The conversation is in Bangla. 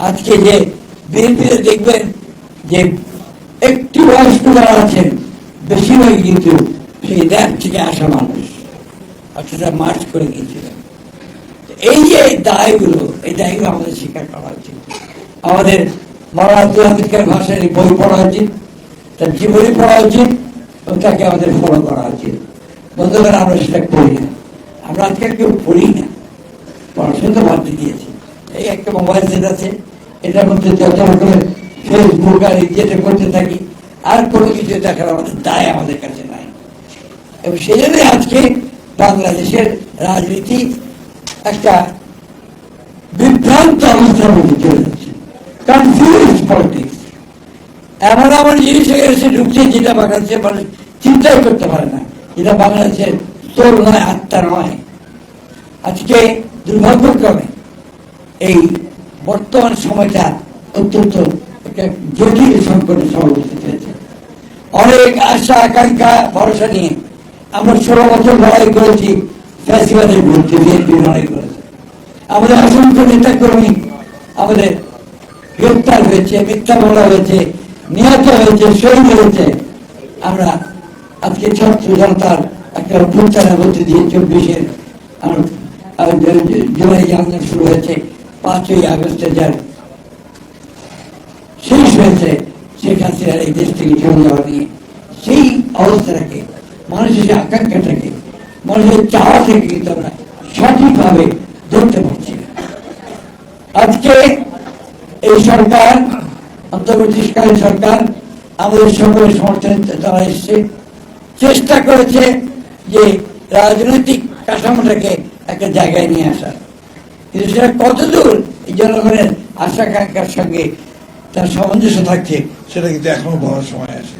আজকে যে বিএনপিতে দেখবেন যে একটি বয়স্ক যারা আছেন বেশিরভাগই কিন্তু সেই দেশ থেকে আসা মানুষ। অর্থাৎ মার্চ করে গিয়েছিলেন। এই যে দায়গুলো, এই দায়গুলো আমাদের স্বীকার করা উচিত। আমাদের মৌলানা আব্দুল হামিদ খান ভাষার বই পড়া উচিত, তার জীবনী পড়া উচিত, এবং তাকে আমাদের ফলো করা উচিত। বন্ধুরা আমরা সেটা করি না। আমরা আজকে কেউ পড়ি না। পড়াশোনা তো বাদ দিয়ে দিয়েছি। এই একটা মোবাইল সেট আছে। এটার মধ্যে যত রকমের ফেসবুক আর যেটা করতে থাকি, আর কোনো কিছু দেখার আমাদের দায় আমাদের কাছে নাই। এবং সেই জন্যই আজকে বাংলাদেশের রাজনীতি একটা বিভ্রান্ত অবস্থার মধ্যে চলে যাচ্ছে। কনফিউজ পলিটিক্স এমন এমন জিনিস হয়ে গেছে, ঢুকছে যেটা বাংলাদেশের মানুষ চিন্তাই করতে পারে না। যেটা বাংলাদেশের তোর নয় আত্মা নয়। আজকে দুর্ভাগ্যক্রমে এই বর্তমান সময়টা অত্যন্ত একটা জটিল সংকটে সমাবেশিত হয়েছে অনেক আশা, আকাঙ্ক্ষা, ভরসা নিয়ে আমরা ষোলো বছর লড়াই করেছি, ফ্যাসিবাদের বিরুদ্ধে বিএনপি লড়াই করেছে। আমাদের অসংখ্য নেতা কর্মী আমাদের গ্রেপ্তার হয়েছে, মিথ্যা মামলা হয়েছে, নিহত হয়েছে, শহীদ হয়েছে। আমরা আজকে ছাত্র জনতার একটা অভ্যুত্থানের মধ্যে দিয়ে চব্বিশের জুলাই আন্দোলন শুরু হয়েছে। পাঁচই আগস্টে যার শেষ হয়েছে শেখ হাসিনার এই দেশ থেকে চলে যাওয়া নিয়ে। সেই অবস্থাটাকে, মানুষের যে আকাঙ্ক্ষাটাকে, মানুষের চাওয়া থেকে কিন্তু আমরা সঠিকভাবে ধরতে পারছি না। আজকে এই সরকার, অন্তর্বর্তীকালীন সরকার, আমাদের সকলের সমর্থন দ্বারা এসছে। চেষ্টা করেছে যে রাজনৈতিক কাঠামোটাকে একটা জায়গায় নিয়ে আসা কিন্তু সেটা কতদূর এই জনগণের আশা আকাঙ্ক্ষার সঙ্গে তার সামঞ্জস্য থাকছে, সেটা কিন্তু এখনও বড় সময় আছে